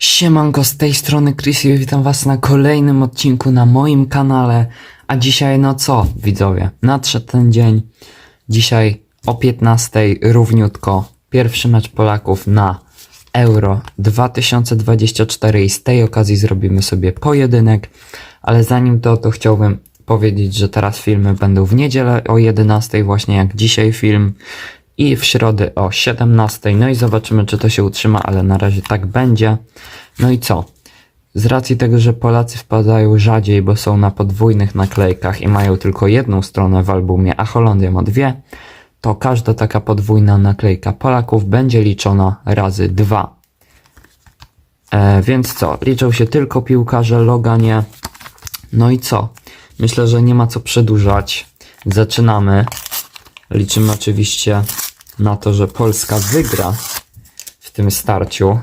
Siemanko, z tej strony Chris i witam was na kolejnym odcinku na moim kanale. A dzisiaj no co, widzowie? Nadszedł ten dzień. Dzisiaj o 15 równiutko pierwszy mecz Polaków na Euro 2024 i z tej okazji zrobimy sobie pojedynek. Ale zanim to, to chciałbym powiedzieć, że teraz filmy będą w niedzielę o 11 właśnie jak dzisiaj film i w środę o 17. No i zobaczymy, czy to się utrzyma, ale na razie tak będzie. No i co? Z racji tego, że Polacy wpadają rzadziej, bo są na podwójnych naklejkach i mają tylko jedną stronę w albumie, a Holandia ma dwie, to każda taka podwójna naklejka Polaków będzie liczona razy dwa. E, więc co? Liczą się tylko piłkarze, loga nie. No i co? Myślę, że nie ma co przedłużać. Zaczynamy. Liczymy oczywiście na to, że Polska wygra w tym starciu.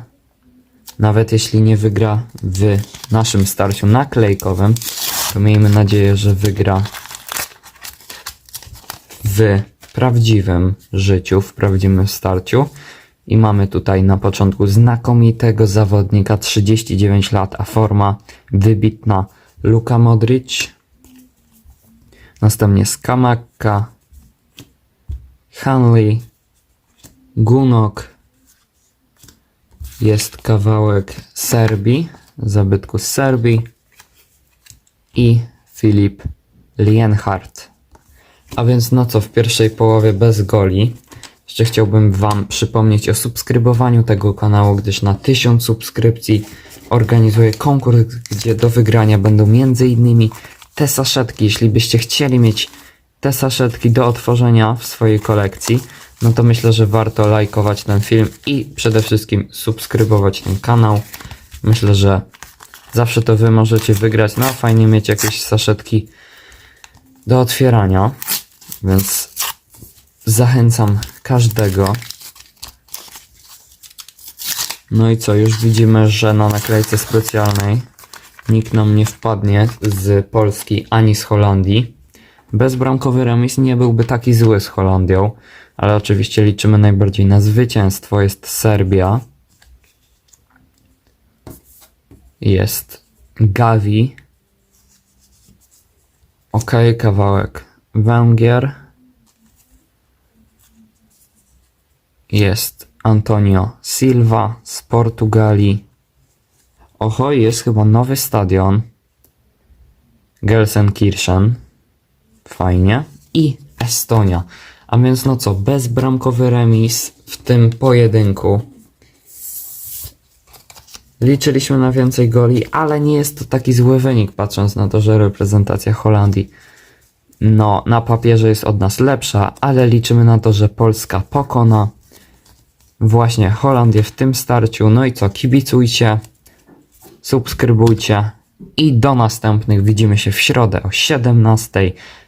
Nawet jeśli nie wygra w naszym starciu naklejkowym, to miejmy nadzieję, że wygra w prawdziwym życiu, w prawdziwym starciu. I mamy tutaj na początku znakomitego zawodnika, 39 lat, a forma wybitna Luka Modric. Następnie Skamaka, Hanley, Gunok, jest kawałek Serbii, zabytku z Serbii i Filip Lienhardt. A więc no co, w pierwszej połowie bez goli. Jeszcze chciałbym Wam przypomnieć o subskrybowaniu tego kanału, gdyż na 1000 subskrypcji organizuję konkurs, gdzie do wygrania będą innymi te saszetki. Jeśli byście chcieli mieć te saszetki do otworzenia w swojej kolekcji, no to myślę, że warto lajkować ten film i przede wszystkim subskrybować ten kanał. Myślę, że zawsze to Wy możecie wygrać. No fajnie mieć jakieś saszetki do otwierania, więc zachęcam każdego. No i co, już widzimy, że na naklejce specjalnej nikt nam nie wpadnie z Polski ani z Holandii. Bezbramkowy remis nie byłby taki zły z Holandią, ale oczywiście liczymy najbardziej na zwycięstwo. Jest Serbia. Jest Gavi. Ok, kawałek Węgier. Jest Antonio Silva z Portugalii. Oho, jest chyba nowy stadion. Gelsenkirchen. Fajnie. I Estonia. A więc no co, bezbramkowy remis w tym pojedynku. Liczyliśmy na więcej goli, ale nie jest to taki zły wynik, patrząc na to, że reprezentacja Holandii no, na papierze jest od nas lepsza, ale liczymy na to, że Polska pokona właśnie Holandię w tym starciu. No i co, kibicujcie, subskrybujcie i do następnych. Widzimy się w środę o 17.